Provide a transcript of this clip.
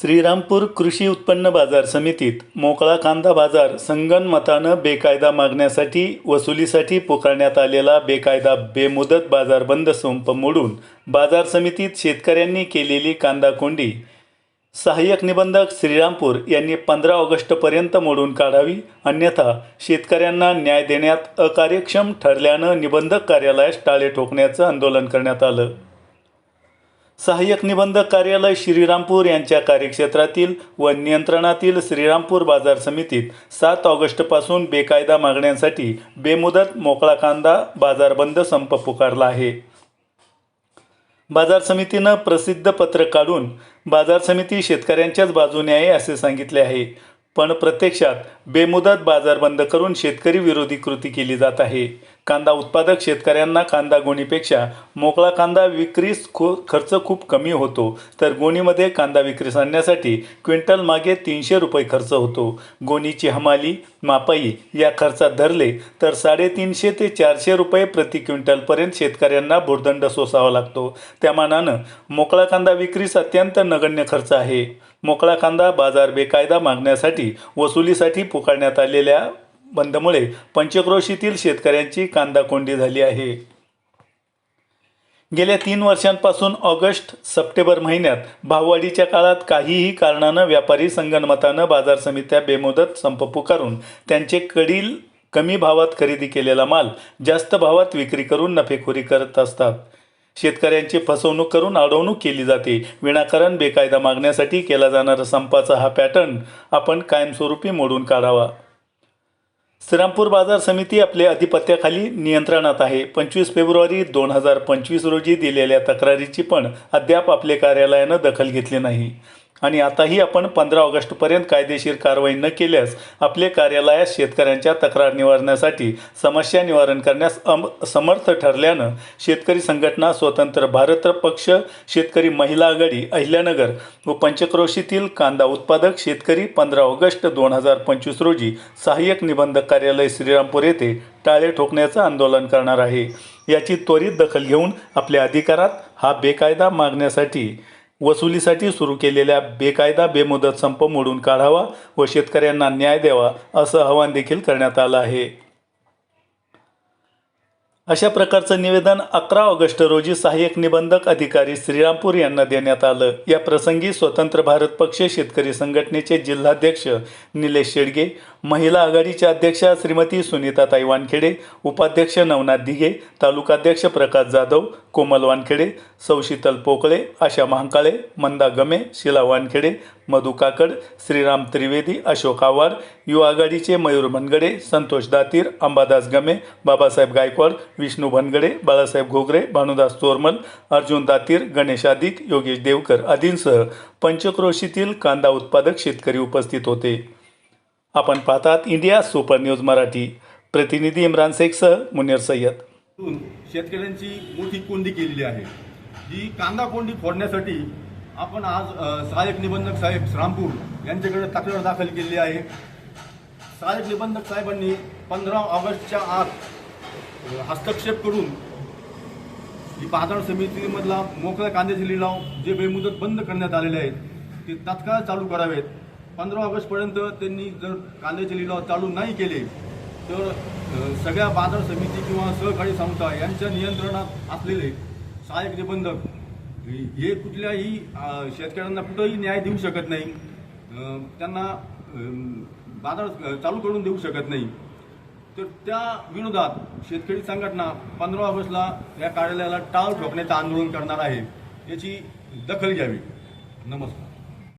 श्रीरामपूर कृषी उत्पन्न बाजार समितीत मोकळा कांदा बाजार संगनमतानं बेकायदा मागण्यासाठी वसुलीसाठी पुकारण्यात आलेला बेकायदा बेमुदत बाजार बंद संप मोडून बाजार समितीत शेतकऱ्यांनी केलेली कांदा कोंडी सहाय्यक निबंधक श्रीरामपूर यांनी पंधरा ऑगस्टपर्यंत मोडून काढावी अन्यथा शेतकऱ्यांना न्याय देण्यात अकार्यक्षम ठरल्यानं निबंधक कार्यालयास टाळे ठोकण्याचं आंदोलन करण्यात आलं. सहाय्यक निबंधक कार्यालय श्रीरामपूर यांच्या कार्यक्षेत्रातील व नियंत्रणातील श्रीरामपूर बाजार समितीत सात ऑगस्टपासून बेकायदा मागण्यांसाठी बेमुदत मोकळा कांदा बाजार बंद संप पुकारला आहे. बाजार समितीनं प्रसिद्ध पत्र काढून बाजार समिती शेतकऱ्यांच्याच बाजूने आहे असे सांगितले आहे. पण प्रत्यक्षात बेमुदत बाजार बंद करून शेतकरी विरोधी कृती केली जात आहे. कांदा उत्पादक शेतकऱ्यांना कांदा गोणीपेक्षा मोकळा कांदा विक्रीस खो खर्च खूप कमी होतो. तर गोणीमध्ये कांदा विक्रीस आणण्यासाठी क्विंटल मागे तीनशे रुपये खर्च होतो. गोणीची हमाली मापाई या खर्चात धरले तर साडेतीनशे ते चारशे रुपये प्रति क्विंटलपर्यंत शेतकऱ्यांना भुर्दंड सोसावा लागतो. त्या मानानं मोकळा कांदा विक्रीस अत्यंत नगण्य खर्च आहे. मोकळा कांदा बाजार बेकायदा मागण्यासाठी वसुलीसाठी पुकारण्यात आलेल्या बंदमुळे पंचक्रोशीतील शेतकऱ्यांची कांदा कोंडी झाली आहे. गेल्या तीन वर्षांपासून ऑगस्ट सप्टेंबर महिन्यात भाववाढीच्या काळात काहीही कारणानं व्यापारी संगणमतानं बाजार समित्या बेमुदत संप पुकारून त्यांचे कडील कमी भावात खरेदी केलेला माल जास्त भावात विक्री करून नफेखोरी करत असतात. शेतकऱ्यांची फसवणूक करून अडवणूक केली जाते. विनाकारण बेकायदा मागण्यासाठी केला जाणारा संपाचा हा पॅटर्न आपण कायमस्वरूपी मोडून काढावा. श्रीरामपूर बाजार समिती आपल्या अधिपत्याखाली नियंत्रणात आहे. पंचवीस फेब्रुवारी दोन हजार पंचवीस रोजी दिलेल्या तक्रारीची पण अद्याप आपले कार्यालयानं दखल घेतली नाही. आणि आताही आपण पंधरा ऑगस्टपर्यंत कायदेशीर कारवाई न केल्यास आपले कार्यालयात शेतकऱ्यांच्या तक्रार निवारण्यासाठी समस्या निवारण करण्यास अम समर्थ ठरल्यानं शेतकरी संघटना स्वतंत्र भारत पक्ष शेतकरी महिला आघाडी अहिल्यानगर व पंचक्रोशीतील कांदा उत्पादक शेतकरी पंधरा ऑगस्ट दोन हजार पंचवीस रोजी सहाय्यक निबंधक कार्यालय श्रीरामपूर येथे टाळे ठोकण्याचं आंदोलन करणार आहे. याची त्वरित दखल घेऊन आपल्या अधिकारात हा बेकायदा मागण्यासाठी वसुलीसाठी सुरू केलेल्या बेकायदा बेमुदत संप मोडून काढावा व शेतकऱ्यांना न्याय द्यावा असं आवाहन देखील करण्यात आलं आहे. अशा प्रकारचं निवेदन अकरा ऑगस्ट रोजी सहाय्यक निबंधक अधिकारी श्रीरामपूर यांना देण्यात आलं. या प्रसंगी स्वतंत्र भारत पक्ष शेतकरी संघटनेचे जिल्हाध्यक्ष निलेश शेडगे महिला आघाडीच्या अध्यक्षा श्रीमती सुनीताताई वानखेडे उपाध्यक्ष नवनाथ दिघे तालुकाध्यक्ष प्रकाश जाधव कोमल वानखेडे सौशीतल पोकळे आशा महाकाळे मंदा गमे शिला वानखेडे मधु काकड श्रीराम त्रिवेदी अशोक आवार युवा आघाडीचे मयूर भनगडे संतोष दातीर अंबादास गमे बाबासाहेब गायकवाड विष्णू भनगडे बाळासाहेब घोगरे भानुदास तोरमल अर्जुन दातीर गणेश आदिक योगेश देवकर आदींसह पंचक्रोशीतील कांदा उत्पादक शेतकरी उपस्थित होते. आपण पाहतात इंडिया सुपर न्यूज मराठी. प्रतिनिधी इम्रान शेखसह मुनीर सय्यद. शेतकऱ्यांची मोठी कोंडी केलेली आहे. ही कांदा कोंडी फोडण्यासाठी आपण आज सहाय्यक निबंधक साहेब श्रामपूर यांच्याकडे तक्रार दाखल केलेली आहे. सहाय्यक निबंधक साहेबांनी पंधरा ऑगस्टच्या आत हस्तक्षेप करून ही बाजार समितीमधला मोकळ्या कांद्याचे लिलाव जे बेमुदत बंद करण्यात आलेले आहेत ते तात्काळ चालू करावेत. पंधरा ऑगस्टपर्यंत त्यांनी जर कांद्याचे लिलाव चालू नाही केले तर सगळ्या बाजार समिती किंवा सहकारी संस्था यांच्या नियंत्रणात असलेले सहाय्यक निबंधक हे कुठल्याही शेतकऱ्यांना कुठंही न्याय देऊ शकत नाही. त्यांना बाजार चालू करून देऊ शकत नाही. तर त्या विरोधात शेतकरी संघटना पंधरा ऑगस्टला या कार्यालयाला टाळ ठोकण्याचं आंदोलन करणार आहे याची दखल घ्यावी. नमस्कार.